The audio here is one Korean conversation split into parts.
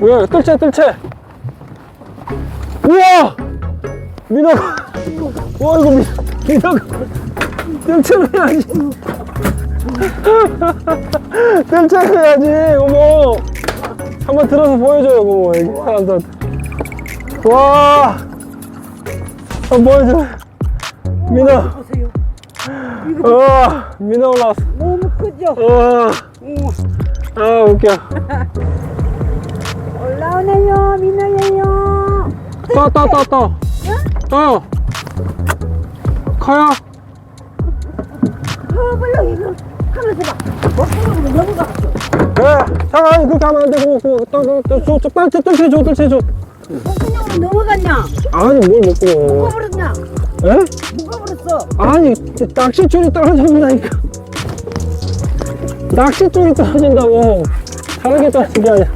왜 뜰채 뜰채 우와 민호가 와 이거 민, 민호가 뜰채를 해야지 뜰채를 해야지 어머 한번 들어서 보여줘요 어머 여기 사람들한테 와 한번 보여줘 민호 보세요. 와 민호 올라왔어 너무 크죠? 와, 응. 아 웃겨 오네요, 민호예요. 떠 떠 떠떠 떠 커요 어, 빨리 이거 하면서 봐. 먹방으로 넘어갔어. 네, 잠깐 그렇게 하면 안 되고 그떠떠저 빨리 뜰채 줘 뜰채 줘 먹방으로 넘어갔냐? 아니 뭘 먹고 먹어버렸냐? 에? 먹어버렸어. 아니 낚싯줄이 떨어진다니까 낚싯줄이 떨어진다고 다른 게 떨어진 게 아니야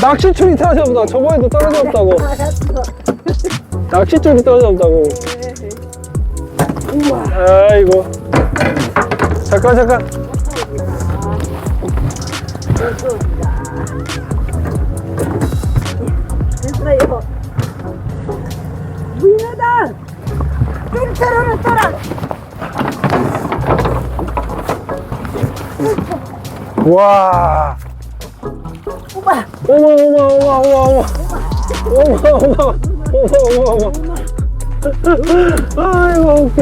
낚싯줄이 떨어졌다 저번에도 떨어졌다고. 낚싯줄이 떨어졌다고. 아이고 잠깐 잠깐 됐어요. 민호다. 뜰채로는 떠라. 와 우와. 어머 어머 어머 어머 어머 어머 어머 어머 어머 어머 아이고 웃겨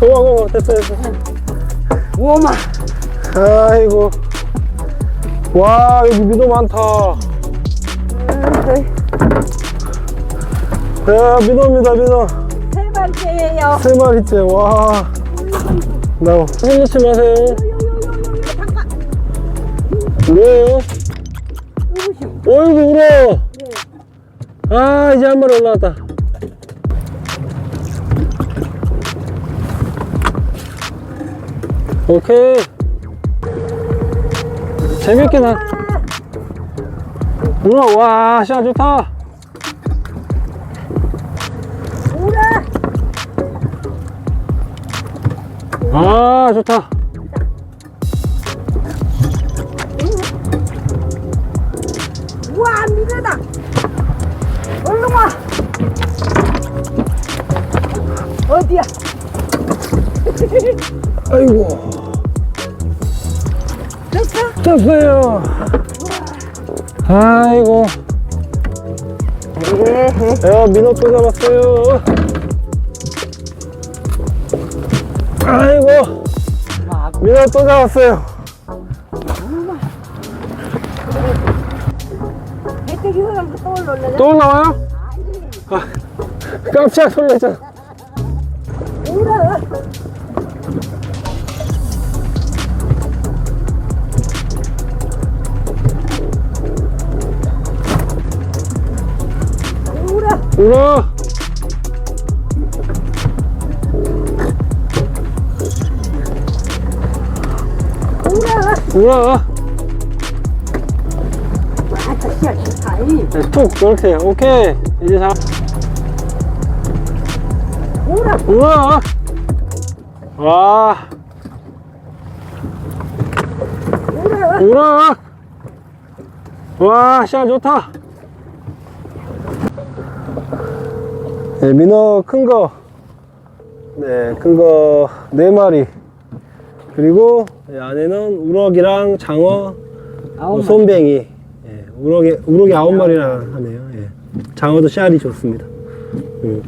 고마워 고마워 됐어 됐어 오마. 아이고 와 여기 민호 많다 야 민호입니다 민호 세 번째예요. 세 마리째 와나 손 놓지 마세요. 누구시오? 어이구 울어 네. 아 이제 한 마리 올라왔다 오케이 재밌게 나 우와 와 시간 좋다. 아 좋다 우와 민호다. 얼른 와. 어디야? 아이고 됐어? 떴어요 아이고 예. 야또 잡았어요 아이고 민호 또 잡았어요 아, 또 올라와요? 아, 깜짝 놀랐잖아. 울어. 울어. 울어. 네, 톡 그렇게 오케이. 이제 자. 우와. 와. 우와. 와샷 좋다. 네, 민어 큰 거 네 큰 거 네마리. 네 그리고 안에는 우럭이랑 장어 손뱅이. 우럭이 우럭이 아홉 마리나 하네요 예. 장어도 씨알이 좋습니다 음.